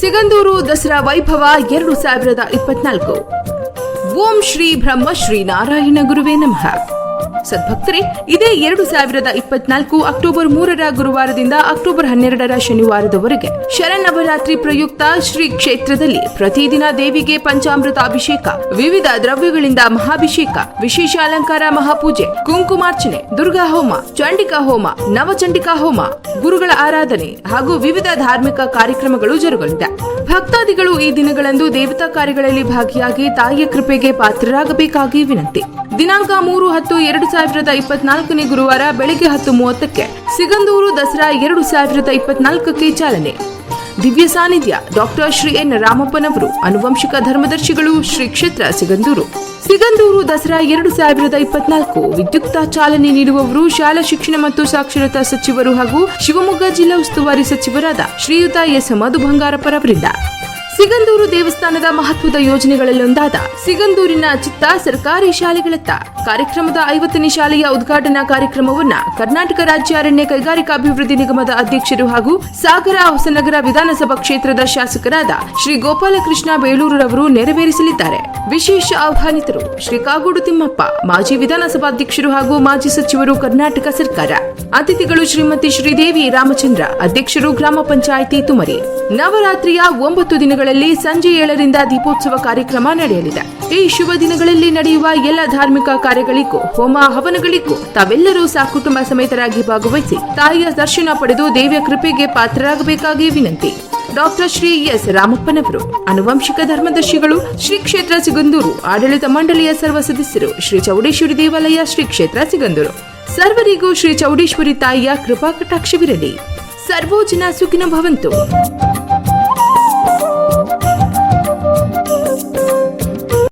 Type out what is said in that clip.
ಸಿಗಂದೂರು ದಸರಾ ವೈಭವ ಎರಡು ಸಾವಿರದ ಇಪ್ಪತ್ನಾಲ್ಕು. ಓಂ ಶ್ರೀ ಬ್ರಹ್ಮ ಶ್ರೀ ನಾರಾಯಣ ಗುರುವೇ ನಮಃ. ಸದ್ಭಕ್ತರೇ, ಇದೇ ಎರಡು ಸಾವಿರದ ಇಪ್ಪತ್ನಾಲ್ಕು ಅಕ್ಟೋಬರ್ ಮೂರರ ಗುರುವಾರದಿಂದ ಅಕ್ಟೋಬರ್ ಹನ್ನೆರಡರ ಶನಿವಾರದವರೆಗೆ ಶರನ್ನವರಾತ್ರಿ ಪ್ರಯುಕ್ತ ಶ್ರೀ ಕ್ಷೇತ್ರದಲ್ಲಿ ಪ್ರತಿದಿನ ದೇವಿಗೆ ಪಂಚಾಮೃತ ಅಭಿಷೇಕ ವಿವಿಧ ದ್ರವ್ಯಗಳಿಂದ ಮಹಾಭಿಷೇಕ, ವಿಶೇಷ ಅಲಂಕಾರ ಮಹಾಪೂಜೆ, ಕುಂಕುಮಾರ್ಚನೆ, ದುರ್ಗಾ ಹೋಮ, ಚಂಡಿಕಾ ಹೋಮ, ನವಚಂಡಿಕಾ ಹೋಮ, ಗುರುಗಳ ಆರಾಧನೆ ಹಾಗೂ ವಿವಿಧ ಧಾರ್ಮಿಕ ಕಾರ್ಯಕ್ರಮಗಳು ಜರುಗಲಿದೆ. ಭಕ್ತಾದಿಗಳು ಈ ದಿನಗಳಂದು ದೇವತಾ ಕಾರ್ಯಗಳಲ್ಲಿ ಭಾಗಿಯಾಗಿ ತಾಯಿಯ ಕೃಪೆಗೆ ಪಾತ್ರರಾಗಬೇಕಾಗಿ ವಿನಂತಿ. ದಿನಾಂಕ ಮೂರು ಹತ್ತು ಎರಡು ಸಾವಿರದ ಇಪ್ಪತ್ನಾಲ್ಕನೇ ಗುರುವಾರ ಬೆಳಗ್ಗೆ ಹತ್ತು ಮೂವತ್ತಕ್ಕೆ ಸಿಗಂದೂರು ದಸರಾ ಎರಡು ಸಾವಿರದ ಇಪ್ಪತ್ನಾಲ್ಕಕ್ಕೆ ಚಾಲನೆ. ದಿವ್ಯ ಸಾನ್ನಿಧ್ಯ ಡಾಕ್ಟರ್ ಶ್ರೀ ಎನ್ ರಾಮಪ್ಪನವರು ಅನುವಂಶಿಕ ಧರ್ಮದರ್ಶಿಗಳು, ಶ್ರೀ ಕ್ಷೇತ್ರ ಸಿಗಂದೂರು. ಸಿಗಂದೂರು ದಸರಾ ಎರಡು ಸಾವಿರದ ಇಪ್ಪತ್ನಾಲ್ಕು ವಿದ್ಯುಕ್ತ ಚಾಲನೆ ನೀಡುವವರು ಶಾಲಾ ಶಿಕ್ಷಣ ಮತ್ತು ಸಾಕ್ಷರತಾ ಸಚಿವರು ಹಾಗೂ ಶಿವಮೊಗ್ಗ ಜಿಲ್ಲಾ ಉಸ್ತುವಾರಿ ಸಚಿವರಾದ ಶ್ರೀಯುತ ಎಸ್ ಮಧು ಬಂಗಾರಪ್ಪರವರಿಂದ ಸಿಗಂದೂರು ದೇವಸ್ಥಾನದ ಮಹತ್ವದ ಯೋಜನೆಗಳಲ್ಲೊಂದಾದ ಸಿಗಂದೂರಿನ ಚಿತ್ತ ಸರ್ಕಾರಿ ಶಾಲೆಗಳತ್ತ ಕಾರ್ಯಕ್ರಮದ ಐವತ್ತನೇ ಶಾಲೆಯ ಉದ್ಘಾಟನಾ ಕಾರ್ಯಕ್ರಮವನ್ನ ಕರ್ನಾಟಕ ರಾಜ್ಯ ಅರಣ್ಯ ಕೈಗಾರಿಕಾಭಿವೃದ್ಧಿ ನಿಗಮದ ಅಧ್ಯಕ್ಷರು ಹಾಗೂ ಸಾಗರ ಹೊಸನಗರ ವಿಧಾನಸಭಾ ಕ್ಷೇತ್ರದ ಶಾಸಕರಾದ ಶ್ರೀ ಗೋಪಾಲಕೃಷ್ಣ ಬೇಳೂರವರು ನೆರವೇರಿಸಲಿದ್ದಾರೆ. ವಿಶೇಷ ಆಹ್ವಾನಿತರು ಶ್ರೀ ಕಾಗೋಡು ತಿಮ್ಮಪ್ಪ, ಮಾಜಿ ವಿಧಾನಸಭಾಧ್ಯಕ್ಷರು ಹಾಗೂ ಮಾಜಿ ಸಚಿವರು ಕರ್ನಾಟಕ ಸರ್ಕಾರ. ಅತಿಥಿಗಳು ಶ್ರೀಮತಿ ಶ್ರೀದೇವಿ ರಾಮಚಂದ್ರ, ಅಧ್ಯಕ್ಷರು ಗ್ರಾಮ ಪಂಚಾಯಿತಿ ತುಮರಿ. ನವರಾತ್ರಿಯ ಒಂಬತ್ತು ದಿನಗಳಲ್ಲಿ ಸಂಜೆ ಏಳರಿಂದ ದೀಪೋತ್ಸವ ಕಾರ್ಯಕ್ರಮ ನಡೆಯಲಿದೆ. ಈ ಶುಭ ದಿನಗಳಲ್ಲಿ ನಡೆಯುವ ಎಲ್ಲ ಧಾರ್ಮಿಕ ಕಾರ್ಯಗಳಿಗೂ, ಹೋಮ ಹವನಗಳಿಗೂ ತಾವೆಲ್ಲರೂ ಸಾಕುಟುಂಬ ಸಮೇತರಾಗಿ ಭಾಗವಹಿಸಿ ತಾಯಿಯ ದರ್ಶನ ಪಡೆದು ದೇವಿಯ ಕೃಪೆಗೆ ಪಾತ್ರರಾಗಬೇಕಾಗಿ ವಿನಂತಿ. ಡಾಕ್ಟರ್ ಶ್ರೀ ಎಸ್ ರಾಮಪ್ಪನವರು, ಅನುವಂಶಿಕ ಧರ್ಮದರ್ಶಿಗಳು, ಶ್ರೀ ಕ್ಷೇತ್ರ ಸಿಗಂದೂರು, ಆಡಳಿತ ಮಂಡಳಿಯ ಸರ್ವ ಸದಸ್ಯರು, ಶ್ರೀ ಚೌಡೇಶ್ವರಿ ದೇವಾಲಯ, ಶ್ರೀ ಕ್ಷೇತ್ರ ಸಿಗಂದೂರು. ಸರ್ವರಿಗೂ ಶ್ರೀ ಚೌಡೇಶ್ವರಿ ತಾಯಿಯ ಕೃಪಾ ಕಟಾಕ್ಷವಿರಲಿ ಸರ್ವೋ ಜನ ಸುಖಿನ ಭವಂತು.